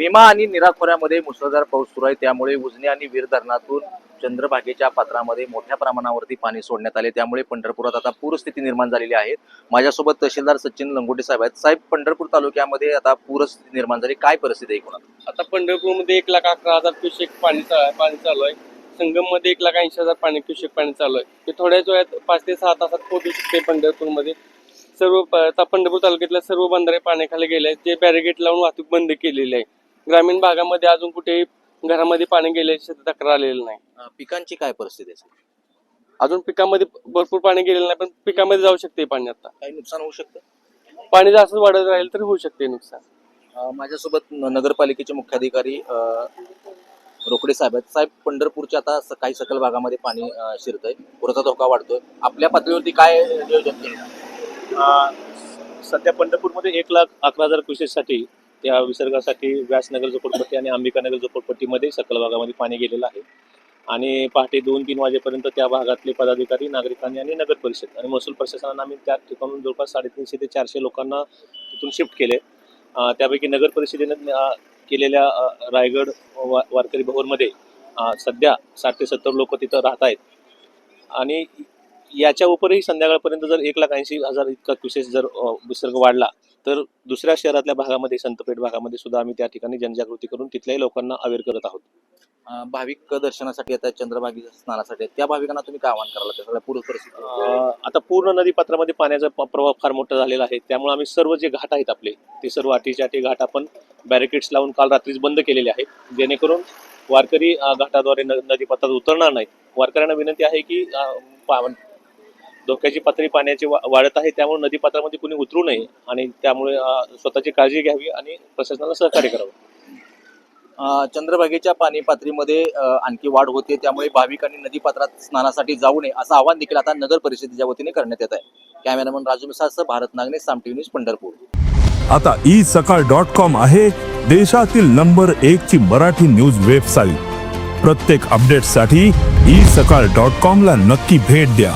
भीमा आणि निरा खोऱ्यामध्ये मुसळधार पाऊस सुरू आहे. त्यामुळे उजनी आणि वीर धरणातून चंद्रभागेच्या पात्रामध्ये मोठ्या प्रमाणावरती पाणी सोडण्यात आले. त्यामुळे पंढरपुरात आता पूरस्थिती निर्माण झालेली आहे. माझ्यासोबत तहसीलदार सचिन लंगोटे साहेब आहेत. साहेब पंढरपूर तालुक्यामध्ये आता पूरस्थिती निर्माण झाली. काय परिस्थिती आहे एकूण आता पंढरपूरमध्ये एक लाख अकरा हजार क्युसेक पाणी चा- पाणी चालू आहे. संगममध्ये एक लाख ऐंशी हजार पाणी क्युसेक पाणी चालू आहे. ते थोड्याच वेळात पाच ते सहा तासात पोहोचू शकते पंढरपूरमध्ये. सर्व आता पंढरपूर तालुक्यातल्या सर्व बंधारे पाण्याखाली गेले आहेत. ते बॅरिगेट लावून वाहतूक बंद केलेली आहे. ग्रामीण भागामध्ये अजून कुठेही घरामध्ये पाणी गेल्याची तक्रार आलेली नाही. अं, पिकांची काय परिस्थिती आहे अजून पिकामध्ये भरपूर पाणी गेलेलं नाही पण पिकामध्ये जाऊ शकते पाणी आता. काही नुकसान होऊ शकतं? पाणी जास्त वाढत राहील तर होऊ शकते नुकसान. अं, माझ्यासोबत न- नगरपालिकेचे मुख्याधिकारी अं, रोकडे साहेब आहेत. साहेब पंढरपूरच्या आता स- काही सकल भागामध्ये पाणी अं, शिरतंय. पुराचा धोका वाढतोय. आपल्या पातळीवरती काय नियोजन केलं? सध्या पंढरपूरमध्ये एक लाख अकरा हजार क्युसेससाठी त्या विसर्गासाठी व्यासनगर झोपडपट्टी आणि अंबिकानगर झोपडपट्टीमध्ये सकल भागामध्ये पाणी गेलेलं आहे. आणि पहाटे दोन तीन वाजेपर्यंत त्या भागातले पदाधिकारी नागरिकांनी आणि नगर परिषद आणि महसूल प्रशासनानं आम्ही त्या ठिकाणून जवळपास साडेतीनशे ते चारशे लोकांना तिथून शिफ्ट केले. त्यापैकी नगर परिषदेनं केलेल्या रायगड वा वारकरी भवनमध्ये सध्या साठ ते सत्तर लोक तिथं राहत आहेत. आणि याच्या उपरही संध्याकाळपर्यंत जर एक लाख ऐंशी हजार इतका क्युसेस जर विसर्ग वाढला तर दुसऱ्या शहरातल्या भागामध्ये संतपेठ भागामध्ये सुद्धा आम्ही त्या ठिकाणी जनजागृती करून तिथल्याही लोकांना अवेअर करत आहोत. भाविक दर्शनासाठी येतात चंद्रभागी स्नानासाठी. त्या भाविकांना तुम्ही काय आवाहन त्या सगळ्या पूर परिस्थिती आता पूर्ण नदीपात्रामध्ये पाण्याचा प- प्रवाह फार मोठा झालेला आहे. त्यामुळे आम्ही सर्व जे घाट आहेत आपले ते सर्व अटीचे अटी घाट आपण बॅरिकेड्स लावून काल रात्रीच बंद केलेले आहेत. जेणेकरून वारकरी घाटाद्वारे नदीपात्रात उतरणार नाहीत. वारकऱ्यांना विनंती आहे की धोक्याची पातळी पाण्याची वाढत आहे त्यामुळे नदीपात्रामध्ये कुणी उतरू नये आणि त्यामुळे स्वतःची काळजी घ्यावी आणि प्रशासनाला सहकार्य करावं. चंद्रभागेच्या पाणी पातळीमध्ये आणखी वाढ होते त्यामुळे भाविकांनी नदीपात्रात स्नानासाठी जाऊ नये असं आवाहन देखील आता नगर परिषदेच्या वतीने करण्यात येत आहे. कॅमेरामन राजू मिसाळसह भारत नागने साम टीव्ही न्यूज पंढरपूर. आता ई सकाळ डॉट कॉम आहे देशातील नंबर एक ची मराठी न्यूज वेबसाईट. प्रत्येक अपडेटसाठी ई सकाळ डॉट कॉम ला नक्की भेट द्या.